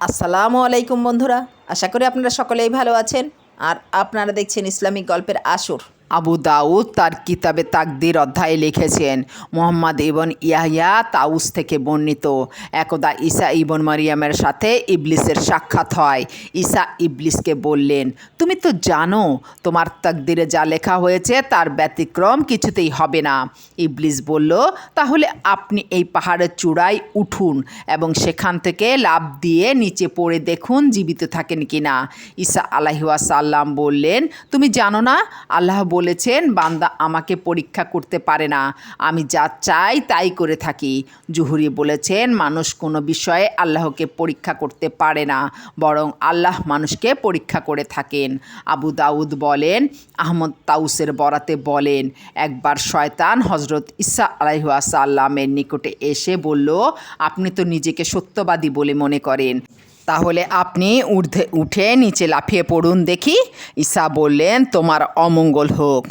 আসসালামু আলাইকুম বন্ধুরা, আশা করি আপনারা সকলেই ভালো আছেন। আর আপনারা দেখছেন ইসলামিক গল্পের আসর। আবু দাউদ তার কিতাবে তাকদির অধ্যায়ে লিখেছেন, মোহাম্মদ ইবন ইয়াহিয়া তাউস থেকে বর্ণিত। একদা ঈসা ইবন মারিয়ামের সাথে ইবলিসের সাক্ষাৎ হয়। ঈসা ইবলিসকে বললেন, তুমি তো জানো, তোমার তাকদিরে যা লেখা হয়েছে তার ব্যতিক্রম কিছুতেই হবে না। ইবলিস বলল, তাহলে আপনি এই পাহাড়ের চূড়ায় উঠুন এবং সেখান থেকে লাভ দিয়ে নিচে পড়ে দেখুন জীবিত থাকেন কিনা। ঈসা আলাহিসাল্লাম বললেন, তুমি জানো না, আল্লাহ বলেছেন, বান্দা আমাকে পরীক্ষা করতে পারে না। আমি যা চাই তাই করে থাকি। জুহুরি বলেছেন, মানুষ কোনো বিষয়ে আল্লাহকে পরীক্ষা করতে পারে না, বরং আল্লাহ মানুষকে পরীক্ষা করে থাকেন। আবু দাউদ বলেন, আহমদ তাউসের বরাতে বলেন, একবার শয়তান হজরত ইসা আলাইহাসাল্লামের নিকটে এসে বলল, আপনি তো নিজেকে সত্যবাদী বলে মনে করেন। তাহলে আপনি উঠে নিচে লাফিয়ে পড়ুন দেখি। ঈশা বললেন তোমার অমঙ্গল হোক।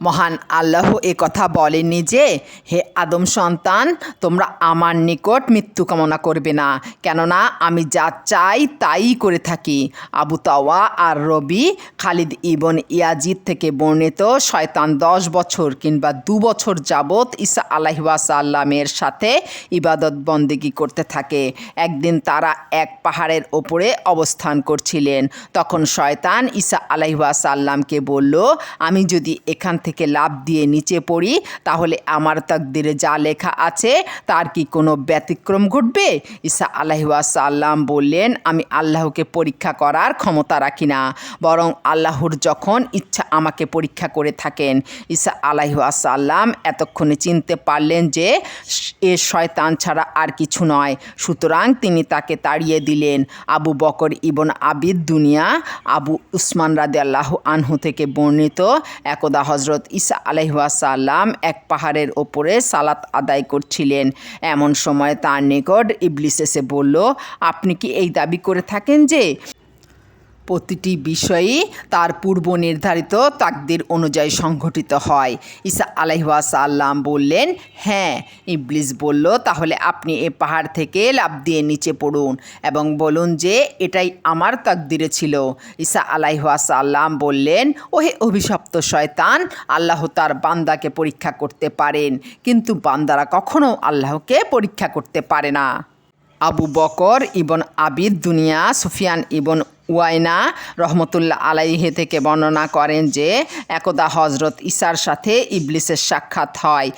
মহান আল্লাহ এ কথা বলেননি যে, হে আদম সন্তান, তোমরা আমার নিকট মৃত্যু কামনা করবে না। কেননা আমি যা চাই তাই করে থাকি। আবু তাওয়া আর রবি, খালিদ ইবন ইয়াজিদ থেকে বর্ণিত শয়তান দশ বছর কিংবা দু বছর যাবৎ ঈসা আলাহিসাল্লামের সাথে ইবাদত বন্দেগি করতে থাকে। একদিন তারা এক পাহাড়ের ওপরে অবস্থান করছিলেন। তখন শয়তান ঈসা আলাইসাল্লামকে বলল, আমি যদি এখান থেকে লাভ দিয়ে নিচে পড়ি, তাহলে আমার তাকদিরে যা লেখা আছে, তার কি কোনো ব্যতিক্রম ঘটবে? ঈসা আলাইসাল্লাম বললেন, আমি আল্লাহকে পরীক্ষা করার ক্ষমতা রাখি না, বরং আল্লাহর যখন ইচ্ছা আমাকে পরীক্ষা করে থাকেন। ঈসা আলাইসাল্লাম এতক্ষণে চিনতে পারলেন যে, এ শয়তান ছাড়া আর কিছু নয়। সুতরাং তিনি তাকে তাড়িয়ে দিলেন। আবু বকর ইবন আবিদ দুনিয়া, আবু উসমান রাদে আল্লাহ আনহু থেকে বর্ণিত একদা হজরত ঈসা আলহাসাল্লাম এক পাহাড়ের ওপরে সালাত আদায় করছিলেন। এমন সময় তার নিকট ইবলিস এসে বলল, আপনি কি এই দাবি করে থাকেন যে প্রতিটি বিষয়ই তার পূর্ব নির্ধারিত তাকদির অনুযায়ী সংঘটিত হয়। ঈসা আলাইহাসাল্লাম বললেন হ্যাঁ। ইবলিস বলল, তাহলে আপনি এ পাহাড় থেকে লাভ দিয়ে নিচে পড়ুন এবং বলুন যে, এটাই আমার তাকদিরে ছিল। ঈসা আলাইহাসাল্লাম বললেন, ওহে অভিশপ্ত শয়তান, আল্লাহ তার বান্দাকে পরীক্ষা করতে পারেন, কিন্তু বান্দারা কখনো আল্লাহকে পরীক্ষা করতে পারে না। আবু বকর ইবন আবিদ দুনিয়া, সুফিয়ান ইবন ওয়াইনা রহমতুল্লাহ আলাইহে থেকে বর্ণনা করেন যে একদা হজরত ইসার সাথে ইবলিসের সাক্ষাৎ হয়।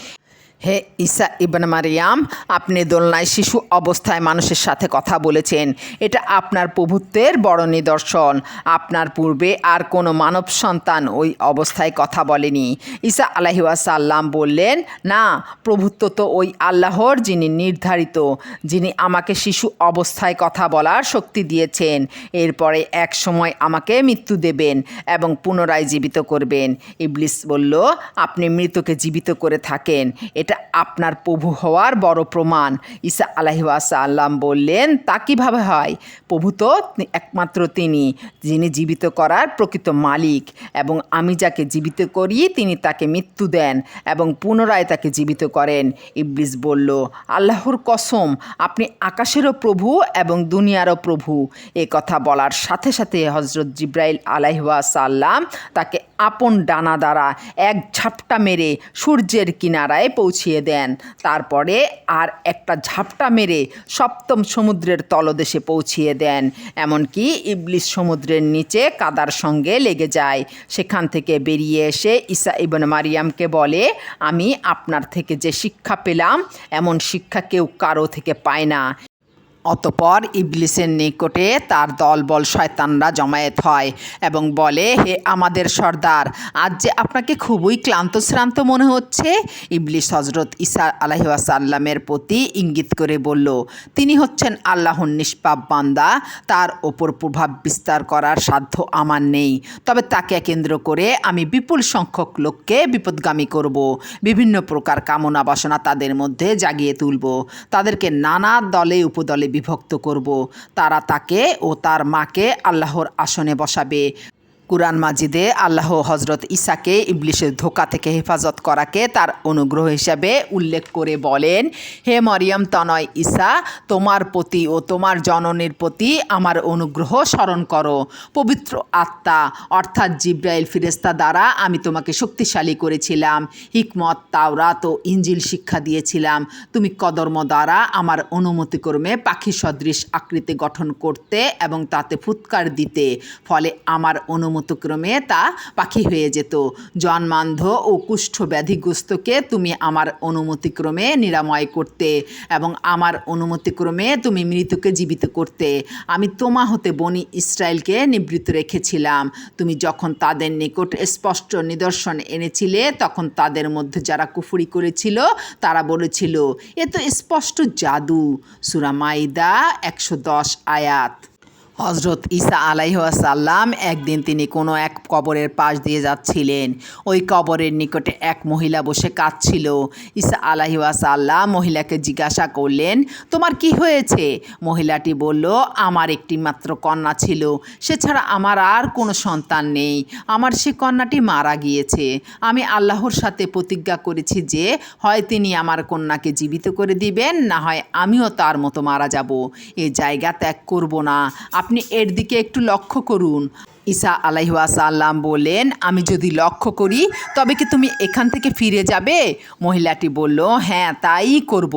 হে ঈসা ইবন মারিয়াম, আপনি দোলনায় শিশু অবস্থায় মানুষের সাথে কথা বলেছেন। এটা আপনার প্রভুত্বের বড় নিদর্শন। আপনার পূর্বে আর কোনো মানব সন্তান ওই অবস্থায় কথা বলেনি। ঈসা আলাহিসাল্লাম বললেন, না, প্রভুত্ব তো ওই আল্লাহর যিনি নির্ধারিত, যিনি আমাকে শিশু অবস্থায় কথা বলার শক্তি দিয়েছেন। এরপরে এক সময় আমাকে মৃত্যু দেবেন এবং পুনরায় জীবিত করবেন। ইবলিস বলল, আপনি মৃতকে জীবিত করে থাকেন। এটা আপনার প্রভু হওয়ার বড় প্রমাণ। ঈসা আলাহিসাল্লাম বললেন, তা কীভাবে হয়? প্রভু তো একমাত্র তিনি, যিনি জীবিত করার প্রকৃত মালিক, এবং আমি যাকে জীবিত করি, তিনি তাকে মৃত্যু দেন এবং পুনরায় তাকে জীবিত করেন। ইবলিস বলল, আল্লাহর কসম, আপনি আকাশেরও প্রভু এবং দুনিয়ারও প্রভু। এ কথা বলার সাথে সাথে হজরত জিব্রাইল আলাইসাল্লাম তাকে আপন ডানা দ্বারা এক ঝাপটা মেরে সূর্যের কিনারায় পৌঁছিয়ে দেন। তারপরে আর একটা ঝাপটা মেরে সপ্তম সমুদ্রের তলদেশে পৌঁছিয়ে দেন। এমনকি ইবলিস সমুদ্রের নিচে কাদার সঙ্গে লেগে যায়। সেখান থেকে বেরিয়ে এসে ঈসা ইবন মারিয়ামকে বলে, আমি আপনার থেকে যে শিক্ষা পেলাম, এমন শিক্ষা কেউ কারও থেকে পায় না। অতপর ইবলিসের নিকটে তার দলবল শয়তানরা জমায়েত হয় এবং বলে, হে আমাদের সর্দার, আজ যে আপনাকে খুবই ক্লান্ত শ্রান্ত মনে হচ্ছে? ইবলিস হজরত ইসা আলহিসাল্লামের প্রতি ইঙ্গিত করে বলল, তিনি হচ্ছেন আল্লাহর নিষ্পাপ বান্দা, তার ওপর প্রভাব বিস্তার করার সাধ্য আমার নেই। তবে তাকে কেন্দ্র করে আমি বিপুল সংখ্যক লোককে বিপদগামী করব, বিভিন্ন প্রকার কামনা বাসনা তাদের মধ্যে জাগিয়ে তুলব। তাদেরকে নানা দলে উপদলে বিভক্ত করব। তারা তাকে ও তার মাকে আল্লাহর আসনে বসাবে। কুরআন মাজিদে আল্লাহ হজরত ঈসাকে ইবলিশের ধোকা থেকে হেফাজত করাকে তার অনুগ্রহ হিসাবে উল্লেখ করে বলেন, হে মরিয়ম তনয় ঈসা, তোমার প্রতি ও তোমার জননীর প্রতি আমার অনুগ্রহ স্মরণ করো। পবিত্র আত্মা, অর্থাৎ জিব্রাইল ফিরেস্তা দ্বারা আমি তোমাকে শক্তিশালী করেছিলাম, হিকমত, তাওরাত ও ইঞ্জিল শিক্ষা দিয়েছিলাম। তুমি কদর্ম দ্বারা আমার অনুমতিক্রমে পাখি সদৃশ আকৃতি গঠন করতে এবং তাতে ফুৎকার দিতে, ফলে আমার অনুমতিক্রমে তা পাখি হয়ে যেত। জন্মান্ধ ও কুষ্ঠ ব্যাধিগ্রস্তকে তুমি আমার অনুমতিক্রমে নিরাময় করতে এবং আমার অনুমতিক্রমে তুমি মৃতকে জীবিত করতে। আমি তোমা হতে বনি ইসরায়েলকে নিবৃত্ত রেখেছিলাম। তুমি যখন তাদের নিকট স্পষ্ট নিদর্শন এনেছিলে, তখন তাদের মধ্যে যারা কুফুরি করেছিল, তারা বলেছিল, এ তো স্পষ্ট জাদু। সুরা মাইদা একশো দশ আয়াত। হজরত ঈসা আলাইহাসাল্লাম একদিন তিনি কোনো এক কবরের পাশ দিয়ে যাচ্ছিলেন। ওই কবরের নিকটে এক মহিলা বসে কাঁদছিল। ঈসা আলাইহাসাল্লাম মহিলাকে জিজ্ঞাসা করলেন, তোমার কি হয়েছে? মহিলাটি বলল, আমার একটি মাত্র কন্যা ছিল। সে ছাড়া আমার আর কোনো সন্তান নেই। আমার সে কন্যাটি মারা গিয়েছে। আমি আল্লাহর সাথে প্রতিজ্ঞা করেছি যে, হয় তিনি আমার কন্যাকে জীবিত করে দিবেন, না হয় আমিও তার মতো মারা যাব। এ জায়গা ত্যাগ করব না। আপনি এর দিকে একটু লক্ষ্য করুন। ঈসা আলাইহাসাল্লাম বললেন, আমি যদি লক্ষ্য করি, তবে কি তুমি এখান থেকে ফিরে যাবে? মহিলাটি বলল হ্যাঁ তাই করব।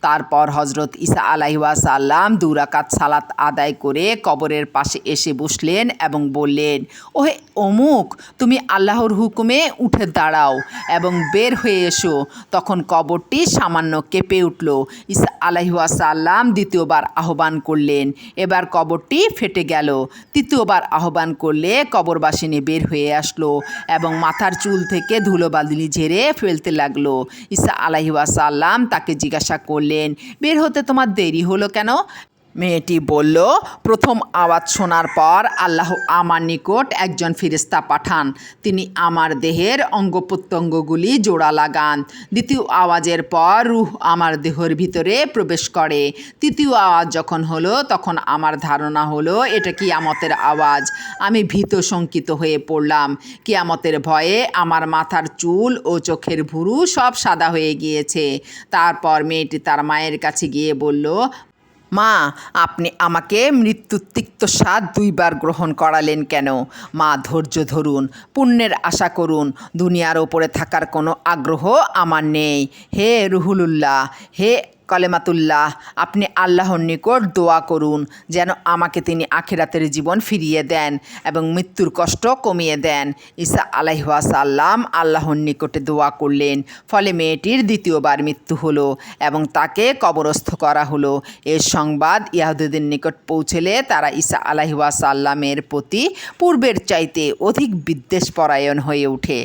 তারপর হজরত ঈসা আলাইহাসাল্লাম দুরাকাত সালাত আদায় করে কবরের পাশে এসে বসলেন এবং বললেন, ওহে অমুক, তুমি আল্লাহর হুকুমে উঠে দাঁড়াও এবং বের হয়ে এসো। তখন কবরটি সামান্য কেঁপে উঠল। ঈসা আলাইহাসাল্লাম দ্বিতীয়বার আহ্বান করলেন। এবার কবরটি ফেটে গেল। তৃতীয়বার আহ্বান করলে কবরবাসিনী বের হয়ে আসলো এবং মাথার চুল থেকে ধুলোবালি ঝেড়ে ফেলতে লাগল। ঈসা আলাইহাসাল্লাম তাকে জিজ্ঞাসা করলেন, বের হতে তোমার দেরি হলো কেন? মেয়েটি বলল, প্রথম আওয়াজ শোনার পর আল্লাহ আমার নিকট একজন ফিরিস্তা পাঠান। তিনি আমার দেহের অঙ্গ প্রত্যঙ্গগুলি জোড়া লাগান। দ্বিতীয় আওয়াজের পর রুহ আমার দেহের ভিতরে প্রবেশ করে। তৃতীয় আওয়াজ যখন হলো, তখন আমার ধারণা হলো, এটা কিয়ামতের আওয়াজ। আমি ভীত শঙ্কিত হয়ে পড়লাম। কিয়ামতের ভয়ে আমার মাথার চুল ও চোখের ভুরু সব সাদা হয়ে গিয়েছে। তারপর মেয়েটি তার মায়ের কাছে গিয়ে বলল মা, আপনি আমাকে মৃত্যুর তিক্ত স্বাদ দুইবার গ্রহণ করালেন কেন? মা, ধৈর্য ধরুন, পুণ্যের আশা করুন, দুনিয়ার ওপরে থাকার কোনো আগ্রহ আমার নেই। হে রুহুলুল্লাহ, হে কলেমাতুল্লাহ, আপনি আল্লাহর নিকট দোয়া করুন যেন আমাকে তিনি আখিরাতের জীবন ফিরিয়ে দেন এবং মৃত্যুর কষ্ট কমিয়ে দেন। ঈসা আলাইহাসাল্লাম আল্লাহর নিকটে দোয়া করলেন। ফলে মেয়েটির দ্বিতীয়বার মৃত্যু হলো এবং তাকে কবরস্থ করা হলো। এর সংবাদ ইয়াহুদের নিকট পৌঁছলে তারা ঈসা আলাইহাসাল্লামের প্রতি পূর্বের চাইতে অধিক বিদ্বেষপরায়ণ হয়ে ওঠে।